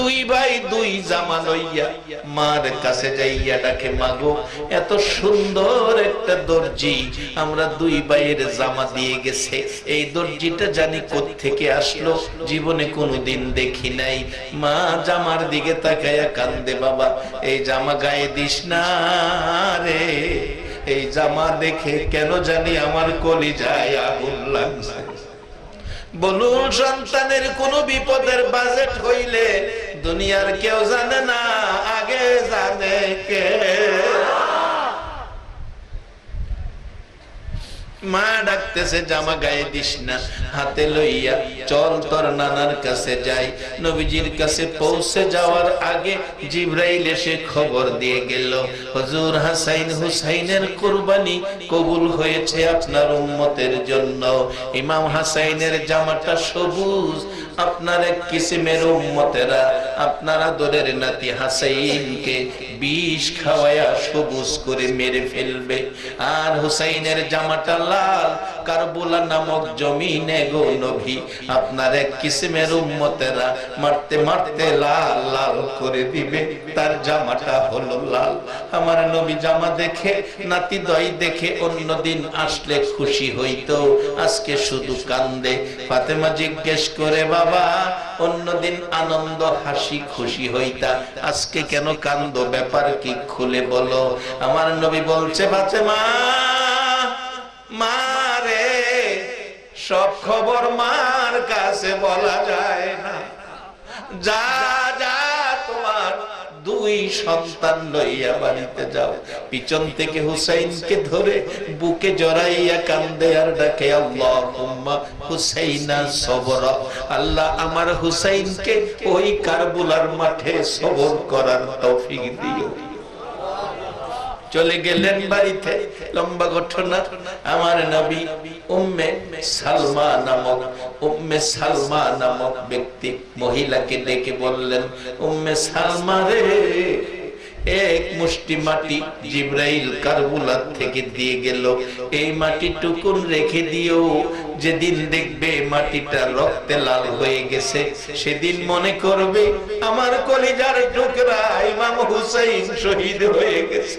দুই ভাই, দুই জামা লইয়া মার কাছে যাইয়া ডাকে, মাগো, এত সুন্দর একটা দর্জি। আমরা দুই ভাইয়ের জামা দিয়ে গেছে। এই দর্জিটা জানি থেকে আসলো? জীবনে কোনোদিন দেখি নাই। মা জামার দিকে তাকায়া কান্দে, বাবা, এই জামা গায়ে দিস না রে। এই জামা দেখে কেন জানি আমার কলি যায় আগুন লাগছে। বলুন, সন্তানের কোন বিপদের বাজেট হইলে দুনিয়ার কেউ জানে না, আগে জানে কে। মা ডাকতেছে, জামা গায়ে দিস না, হাতে লইয়া চল তোর নানার কাছে যাই। নবীজির কাছে পৌঁছে যাওয়ার আগে জিব্রাইল এসে খবর দিয়ে গেল, হজুর হাসাইন হুসাইনের কুরবানি কবুল হয়েছে আপনার উম্মতের জন্য। ইমাম হাসাইনের জামাটা সবুজ আপনার কিসিমের উম্মতেরা, আপনারা নাতি হাসাইনকে বিষ খাওয়ায়া সবুজ করে মেরে ফেলবে। আর হুসাইনের জামাটা লাল, কারবুলা নামক জমিনে গো নভি আপনার এক কিসিমের উম্মতেরা মারতে মারতে লাল লাল করে দিবে। তার জামাটা হলো লাল। আমার নবী জামা দেখে, নাতি দই দেখে অন্যদিন আসলে খুশি হইতো। আজকে শুধু কান্দে। ফাতেমা জিজ্ঞেস করে, বাবা অন্যদিন আনন্দ, হাসি, খুশি হইতা। আজকে কেন কান্দ? ব্যাপার কি খুলে বলো। আমার নবী বলছে, ফাতেমা মারে সব খবর মার কাছে বলা যায় না। যা দুই সন্তান লইয়া বাড়িতে যাও। পিছন থেকে হুসাইনকে ধরে বুকে জড়াইয়া কান্দে আর ডাকে আল্লাহ হুসাইনা সবর। আল্লাহ আমার হুসাইনকে ওই কারবুলার মাঠে সবর করার তৌফিক দিও। চলে গেলেন বাড়িতে। লম্বা ঘটনা। আমার নবী উম্মে সালমা নামক, উম্মে সালমা নামক ব্যক্তি মহিলাকে ডেকে বললেন, উম্মে সালমা রে, এক মুষ্টি মাটি জিব্রাইল কারবুলার থেকে দিয়ে গেল। এই মাটি টুকুন রেখে দিও। যেদিন দেখবে মাটিটা রক্তে লাল হয়ে গেছে, সেদিন মনে করবে আমার কলিজার টুকরা ইমাম হুসাইন শহীদ হয়ে গেছে।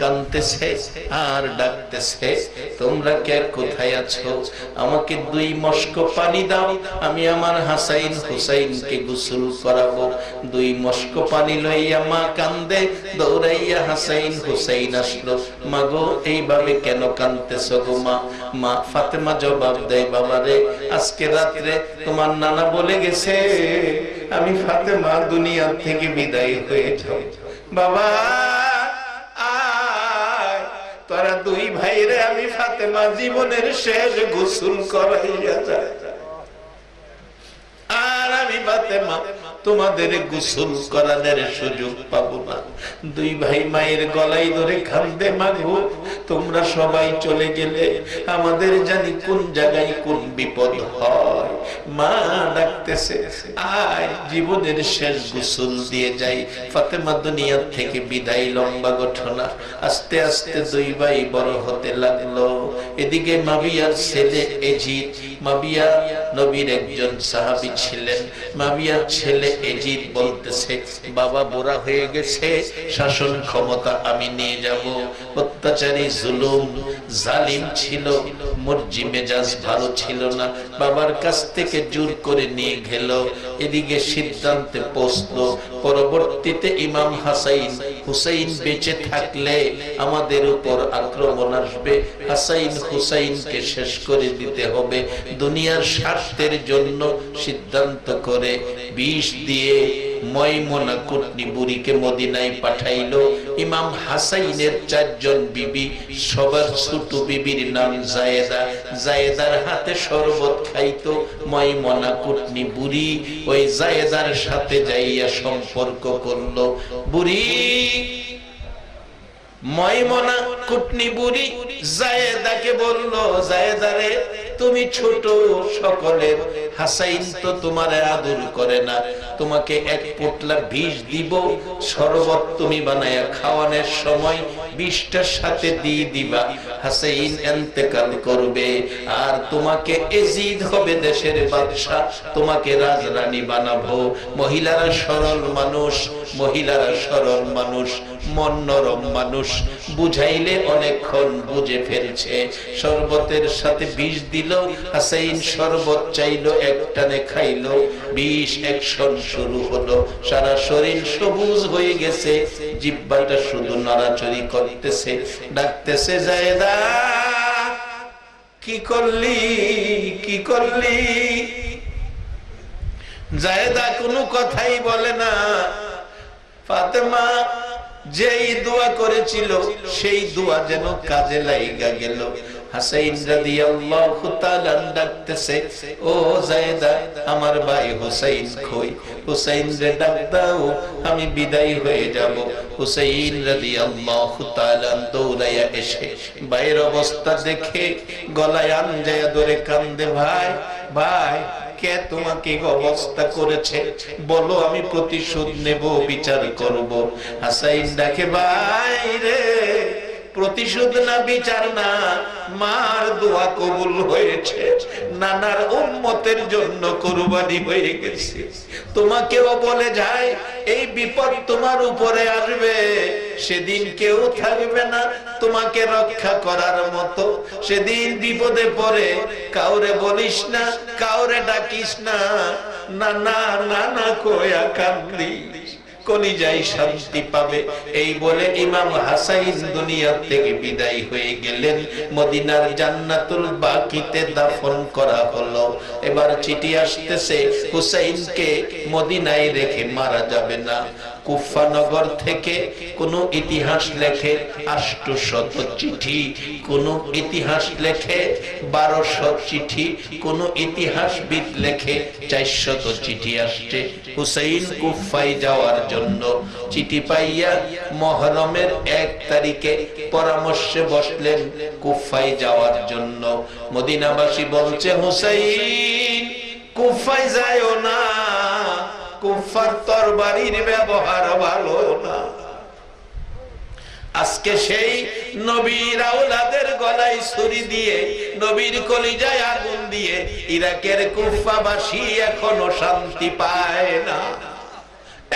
কানতেছে আর ডাকতেছে, তোমরা কে? কোথায় আছো? আমাকে দুই মস্ক পানি দাও, আমি আমার হাসাইন হুসাইনকে গোসল করাবো। দুই মস্ক পানি লইয়া মা কান্দে, দৌড়াইয়া হাসাইন হুসাইন আসলো মা গো এইভাবে কেন কানতেছ গো মা? মা ফাতেমা জবাব দেয়, বাবা রে, আজকে রাত্রে তোমার নানা বলে গেছে, আমি ফাতেমা দুনিয়া থেকে বিদায় হয়ে যাও বাবা! তোরা দুই ভাইরে আমি ফাতেমা জীবনের শেষ গোসল করাইয়া যায়। আর আমি ফাতেমা তোমাদের গোসল করানোর সুযোগ পাবো না। দুই ভাই মায়ের গলাই ধরে খান্দে মাগো তোমরা সবাই চলে গেলে আমাদের জানি কোন জায়গায় কোন বিপদ হয়। মা ডাকতেছে, আয়, জীবনের শেষ গোসল দিয়ে যাই। ফাতেমা দুনিয়ার থেকে বিদায় লম্বা ঘটনা। আস্তে আস্তে দুই ভাই বড় হতে লাগল। এদিকে মাবিয়ার ছেলে এজিদ মাবিয়া নবীর একজন সাহাবি ছিলেন। মাবিয়ার ছেলে এজিদ বলতেছে, বাবা বোরা হয়ে গেছে, শাসন ক্ষমতা আমি নিয়ে যাব। অত্যাচারী, জুলুম, জালিম ছিল, মর্জি মেজাজ ভালো ছিল না। বাবার কাছ থেকে জোর করে নিয়ে গেল। এদিকে সিদ্ধান্তে পৌঁছল পরবর্তীতে ইমাম হাসাইন, হুসাইন বেঁচে থাকলে আমাদের উপর আক্রমণ আসবে, হাসাইন হুসাইনকে শেষ করে দিতে হবে। দুনিয়ার স্বার্থের জন্য সিদ্ধান্ত করে বিষ দিয়ে ময়মনা কুটনি বুড়িকে মদিনায় পাঠাইলো। ইমাম হাসাইনের চারজন বিবি, সবার ছোট বিবির নাম জায়েদা। জায়েদার হাতে শরবত খাইতো ময়মনা কুটনি বুড়ি। ওই জায়েদার সাথে যাইয়া সম্পর্ক করল। বুড়ি ময়মনা কুটনি বুড়ি জায়েদাকে বলল জায়েদারে তুমি ছোট সকলের হাসাইন তো তোমার আদর করে না। তোমাকে এক পোটলা বিষ দিব, শরবত তুমি বানায়া খাওয়ানোর সময় বিষটার সাথে দিয়ে দিবা। হাসাইন এন্তেকাল করবে, আর তোমাকে এজিদ হবে দেশের বাদশাহ, তোমাকে রাজরানী বানাবো। মহিলারা সরল মানুষ, মহিলারা সরল মানুষ মন নরম মানুষ। বুঝাইলে অনেকক্ষণ বুঝে ফেলছে। শরবতের সাথে বিষ দিল, হাসাইন শরবত চাইলো, একটানে খাইলো। বিষ একশন শুরু হলো। সারা শরীর সবুজ হয়ে গেছে। জিব্বাটা শুধু নড়াচড়ি করতেছে। ডাকতেছে, জায়দা, কি করলি? কি করলি? জায়দা কোনো কথাই বলে না। ফাতেমা যেই দোয়া করেছিল, সেই দোয়া যেন কাজে লাইগা গেল। হাসাইন রাদিয়াল্লাহু তাআলা ডাকতেছে, ও আমার ভাই কই? রে ডাক দাও, আমি বিদায় হয়ে যাব। হুসাইন রাদিয়াল্লাহু তাআলা দৌড়াইয়া এসে ভাইয়ের অবস্থা দেখে গলায় আনজায়া ধরে কান্দে, ভাই ভাই কে তোমাকে অবস্থা করেছে? বলো আমি প্রতিশোধ নেব বিচার করব। হাসাইন ডাকে বাইরে। প্রতিশোধ না বিচার না, মার দোয়া কবুল হয়েছে। নানার উম্মতের জন্য কোরবানি হয়ে গেছে। তোমাকেও বলে যায়, এই বিপদ তোমার উপরে আসবে। সেদিন কেউ থাকবে না তোমাকে রক্ষা করার মতো। সেদিন বিপদে পড়ে কাউরে বলিস না, কাউরে ডাকিস না। না না না না কোয়া কান্দি। কলিজাই শান্তি পাবে। এই বলে ইমাম হাসাইন দুনিয়া থেকে বিদায় হয়ে গেলেন। মদিনার জান্নাতুল বাকিতে দাফন করা হলো। এবার চিঠি আসতেছে, হুসাইনকে মদিনায় রেখে মারা যাবে না। কুফানগর থেকে কোন ইতিহাস লেখে আষ্টশত চিঠি, কোন ইতিহাস লেখে বারোশো চিঠি, কোন ইতিহাসবিদ লেখে চারশত চিঠি আসছে। হুসাইন কুফাই যাওয়ার জন্য চিঠি পাইয়া মহরমের এক তারিখে পরামর্শে বসলেন কুফাই যাওয়ার জন্য। মদিনাবাসী বলছে, হুসাইন কুফাই যায় না। কুফার তরবারির ব্যবহার ভালো না। আজকে সেই নবীর আওলাদের গলায় ছুরি দিয়ে, নবীর কলিজায় আগুন দিয়ে ইরাকের কুফাবাসী এখনও শান্তি পায় না।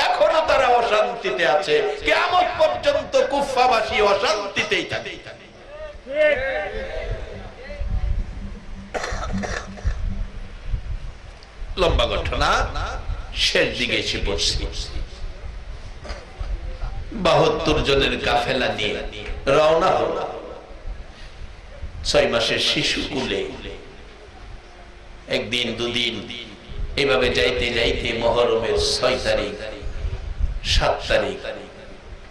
এখনও তারা অশান্তিতে আছে। কেমন পর্যন্ত কুফাবাসী অশান্তিতেই থাকে। লম্বা ঘটনা শেষ দিকে এসে পড়ছি। বাহাত্তর জনের কাফেলা নিয়ে রওনা হল ছয় মাসের শিশু কুলে। একদিন, দুদিন, এভাবে যাইতে যাইতে মহরমের ছয় তারিখ, সাত তারিখ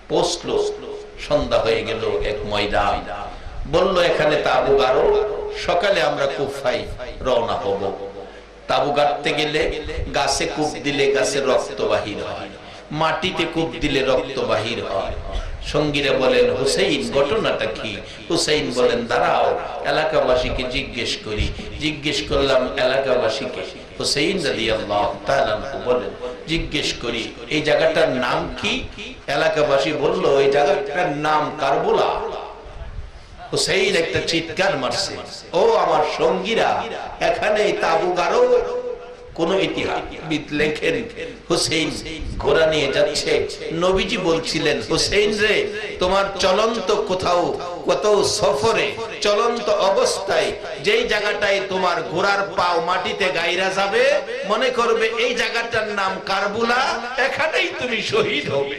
পৌঁছল সন্ধ্যা হয়ে গেল এক ময়দান। বলল, এখানে তাবু গারো সকালে আমরা কুফাই রওনা হব। তাবু গাড়তে গেলে গাছে কূপ দিলে গাছে রক্ত বাহির হয়। মাটিতে কূপ দিলে রক্ত বাহির হয়। সঙ্গীরা বলেন, হুসেইন, ঘটনাটা কি? হুসেইন বলেন, দাঁড়াও, এলাকাবাসীকে জিজ্ঞেস করি। জিজ্ঞেস করলাম, এলাকাবাসীকে? হুসেইন বলেন, জিজ্ঞেস করি, এই জায়গাটার নাম কি? এলাকাবাসী বলল এই জায়গাটার নাম কারবোলা। একটা চিৎকার মারছে। ও আমার সঙ্গীরা, এখানে তাবু গারো কোন ঘোড়া নিয়ে যাচ্ছে। নবীজি বলছিলেন, হুসেইন রে, তোমার চলন্ত কোথাও কত সফরে চলন্ত অবস্থায় যেই জায়গাটায় তোমার ঘোড়ার পাও মাটিতে গাইরা যাবে, মনে করবে এই জায়গাটার নাম কারবুলা, এখানেই তুমি শহীদ হবে।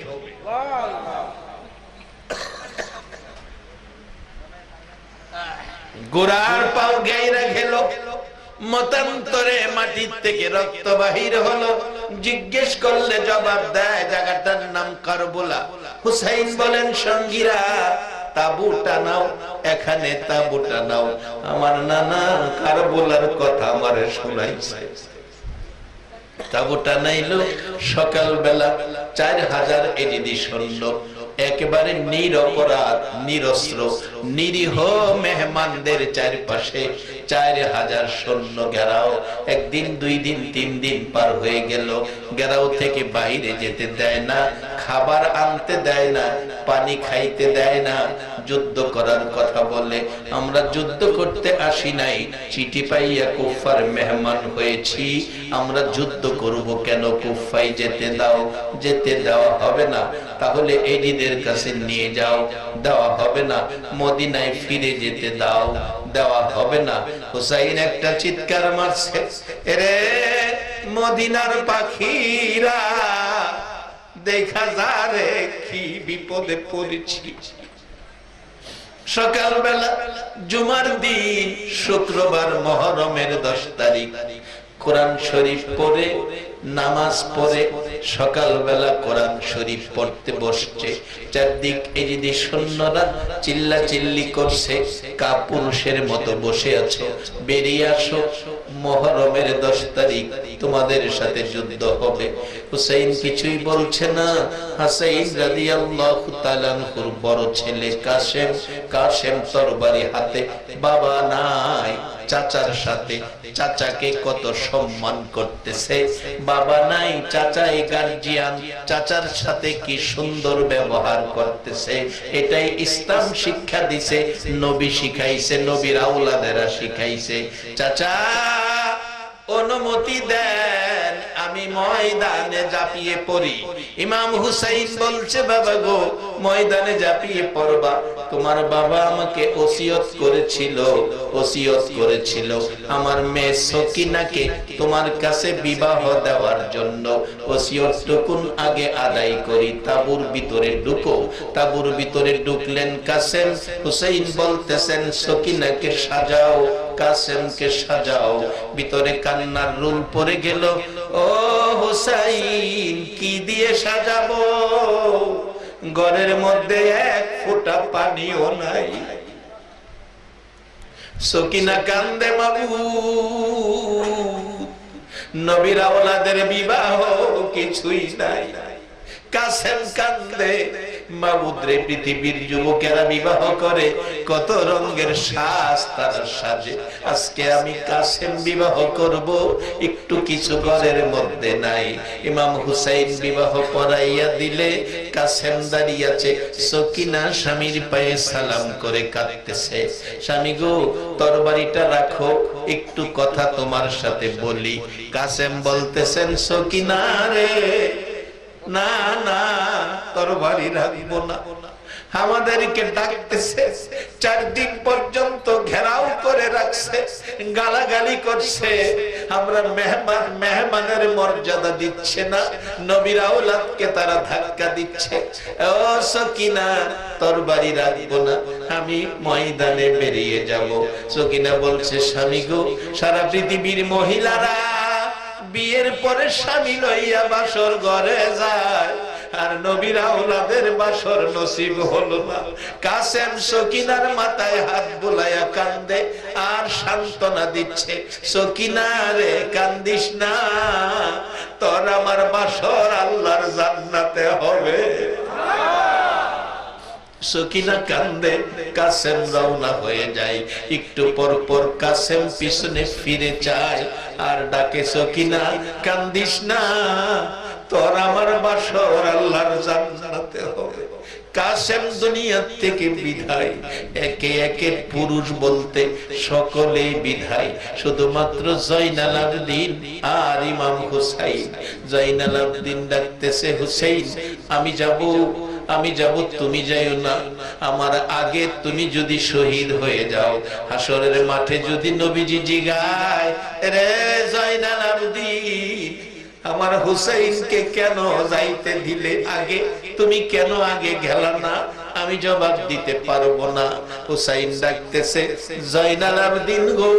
গোড়ার পাও গাইরা গেল। মতান্তরে মাটির থেকে রক্ত বাহির হলো। জিজ্ঞেস করলে জবাব দেয় জায়গাটার নাম কারবোলা। হুসাইন বলেন, সঙ্গীরা তাবু টানাও এখানে তাবু টানাও আমার নানা কারবোলার কথা আমার শোনাইছে। তাবু টানাইলো সকাল বেলা চার হাজার এজিদি সৈন্য। একেবারে নিরপরাধ নিরস্ত্র নিরীহ মেহমানদের চারপাশে চার হাজার সৈন্য ঘেরাও। একদিন, দুই দিন, তিন দিন পার হয়ে গেল। ঘেরাও থেকে বাইরে যেতে দেয় না, খাবার আনতে দেয় না, পানি খাইতে দেয় না। যুদ্ধ করার কথা বলে, আমরা যুদ্ধ করতে আসি নাই। চিঠি পাইয়া কুফার মেহমান হয়েছি। আমরা যুদ্ধ করব কেন কুফাই যেতে দাও? যেতে দেওয়া হবে না। তাহলে এডিদের কাছে নিয়ে যাও। দেওয়া হবে না। মদিনায় ফিরে যেতে দাও। দেওয়া হবে না। হুসাইন একটা চিৎকার মারছে, এরে মদিনার পাখিরা, দেখা যা রে কি বিপদে পড়েছি। সকালবেলা জুমার দিন, শুক্রবার মহরমের দশ তারিখ, কোরআন শরীফ পড়ে নামাজ পড়ে সকালবেলা কোরআন শরীফ পড়তে বসছে। চারদিক এজিদি সৈন্যরা চিল্লা চিল্লি করছে, কাপুরুষের মতো বসে আছো। বেরিয়ে আসো, মহরমের দশ তারিখ তোমাদের সাথে যুদ্ধ হবে। হুসাইন কিছুই বলছে না। হাসাইন রাদিয়াল্লাহু তাআলার বড় ছেলে কাসেম কাসেম তরবারি হাতে, বাবা নাই। চাচার সাথে। চাচাকে কত সম্মান করতেছে। বাবা নাই চাচাই গার্জিয়ান চাচার সাথে কি সুন্দর ব্যবহার করতেছে। এটাই ইসলাম শিক্ষা দিছে, নবী শিখাইছে, নবীর আউলাদেরা শিখাইছে। চাচা, অনুমতি দেন, আমি ময়দানে জাপিয়ে পড়ি। ইমাম হুসাইন বলছে, বাবা গো, ময়দানে জাপিয়ে পড়বা। তোমার বাবা আমাকে ওসিয়ত করেছিল ওসিয়ত করেছিল। আমার মেয়ে সকিনাকে তোমার কাছে বিবাহ দেওয়ার জন্য ওসিয়ত টুকুন আগে আদায় করি। তাবুর ভিতরে ঢুকো। তাবুর ভিতরে ঢুকলেন কাসেম। হুসাইন বলতেছেন, সকিনাকে সাজাও, কাসেমকে সাজাও। ভিতরে কান্নার রুল পড়ে গেল, ও হুসাইন, কি দিয়ে সাজাবো? ঘরের মধ্যে এক ফোঁটা পানিও নাই। সকিনা কান্দে মাবু নবীরা ওনাদের বিবাহ কিছুই নাই। কাসেম কান্দে পৃথিবীর যুবকেরা বিবাহ করে, কত রঙের তারা সাজে। আজকে আমি কাসেম বিবাহ করব, একটু কিছু ঘরের মধ্যে নাই। ইমাম হুসাইন বিবাহ দিলে কাসেম দাঁড়িয়েছে সকিনা স্বামীর পায়ে সালাম করে কাঁদতেছে। স্বামী গো, তরবারিটা রাখো, একটু কথা তোমার সাথে বলি। কাসেম বলতেছেন, সকিনা রে না না তোর বাড়ি রাখব না। আমাদেরকে ডাকতেছে, চারদিন পর্যন্ত ঘেরাও করে রাখছে, গালাগালি করছে। আমরা মেহমান, মেহমানের মর্যাদা দিচ্ছে না, নবীর আওলাদকে তারা ধাক্কা দিচ্ছে। ও সকিনা তোর বাড়ি রাখব না, আমি ময়দানে বেরিয়ে যাব। সকিনা বলছে, স্বামী গো, সারা পৃথিবীর মহিলারা বিয়ের পরে স্বামী লইয়া বাসর ঘরে যায়। আর নবীর আওলাদের বাসর নসিব হলো না। কাসেম সকিনার মাথায় হাত বুলাইয়া কান্দে, আর সান্ত্বনা দিচ্ছে সকিনারে কান্দিস না। তোর আমার বাসর আল্লাহর জান্নাতে হবে। সকিনা কান্দে, কাসেম রওনা হয়ে যায়। একটু পর পর কাসেম পিছনে ফিরে যায় আর ডাকে, সকিনা, কান্দিস না। তোর আমার বাসর আল্লাহর জান্নাতে হবে। কাসেম দুনিয়া থেকে বিদায়। একে একে পুরুষ বলতে সকলেই বিদায়। শুধুমাত্র জয়নাল আবদিন আর ইমাম হুসাইন। জয়নাল আবদিন ডাকতেছে, হুসাইন, আমি যাব। আমি যাব তুমি যাইও না। আমার আগে তুমি যদি শহীদ হয়ে যাও, হাসরের মাঠে যদি নবীজি জিগায়, রে জয়নাল আবদিন আমার হুসাইনকে কেন যাইতে দিলে আগে? তুমি কেন আগে গেলা না? আমি জবাব দিতে পারব না। হুসাইন ডাকতেছে, জয়নাল আবদিন গো,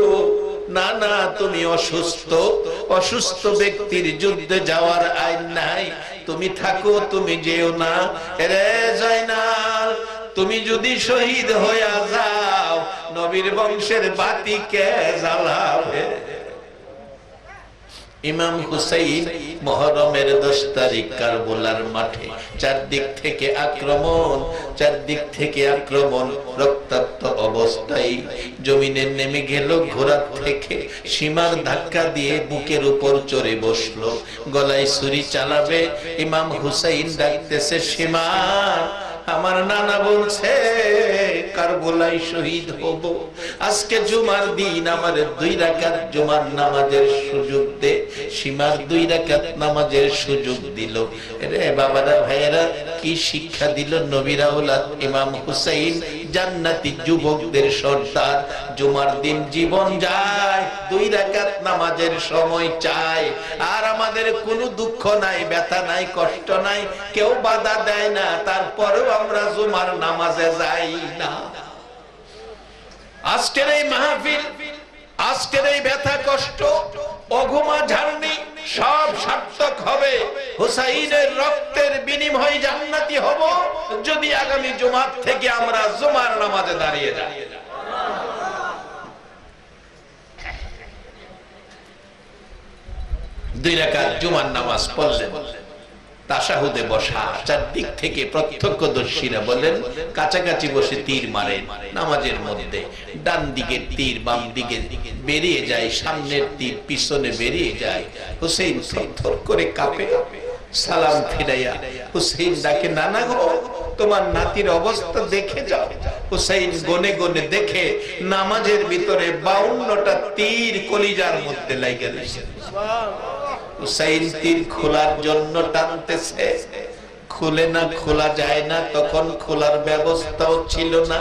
না না, তুমি অসুস্থ। অসুস্থ ব্যক্তির যুদ্ধে যাওয়ার আইন নাই। তুমি থাকো, তুমি যেও না। রে জয়নাল, তুমি যদি শহীদ হইয়া যাও, নবীর বংশের বাতি কে জ্বালাবে? ইমাম হুসাইন মহরমের দশ তারিখ কারবলার মাঠে। চারদিক থেকে আক্রমণ, চারদিক থেকে আক্রমণ, রক্তাক্ত অবস্থায় জমিনে নেমে গেল ঘোড়া থেকে সীমার ধাক্কা দিয়ে বুকের উপর চড়ে বসল। গলায় ছুরি চালাবে, ইমাম হুসাইন ডাকতেছে, সীমা আমার নানা বলছে কারবলাই শহীদ হব। আজকে জুমার দিন, আমার দুই রাকাত জুমার নামাজের সুযোগ দে। সীমার দুই রাকাত নামাজের সুযোগ দিল। রে বাবারা, ভাইয়েরা, কি শিক্ষা দিল নবীরাউল ইমাম হুসাইন জান্নাতি যুবকদের সর্দার। জুমার দিন জীবন যায়, দুই রাকাত নামাজের সময় চায়। আর আমাদের কোনো দুঃখ নাই, ব্যথা নাই, কষ্ট নাই, কেউ বাধা দেয় না, তারপরেও আমরা জুমার নামাজে যাই না। আজকের এই মাহফিল, আজকের এই ব্যথা কষ্ট, অঘুমা ঝাড়নি সব সার্থক হবে। হুসাইনের রক্তের বিনিময় জান্নাতি হব। যদি আগামী জুমার থেকে আমরা জুমার নামাজে দাঁড়িয়ে যাই। দুই রাকাত জুমার নামাজ পড়লেন। তাসাহুদে বসা চারদিক থেকে প্রত্যক্ষদর্শীরা বলেন কাছাকাছি বসে তীর মারেন। নামাজের মধ্যে ডান দিকের তীর, বাম দিকে বেরিয়ে যায়, সামনের তীর পিছনে বেরিয়ে যায়। হুসেন থর করে কাঁপে। সালাম ফিরাইয়া হুসেন ডাকে, নানা গো, তোমার নাতির অবস্থা দেখে যাও। হুসেন গনে গনে দেখে নামাজের ভিতরে বাউন্নটা তীর কলিজার মধ্যে লাগে রয়েছে হুসাইন তীর খোলার জন্য টানতেছে। খুলে না খোলা যায় না, তখন খোলার ব্যবস্থাও ছিল না।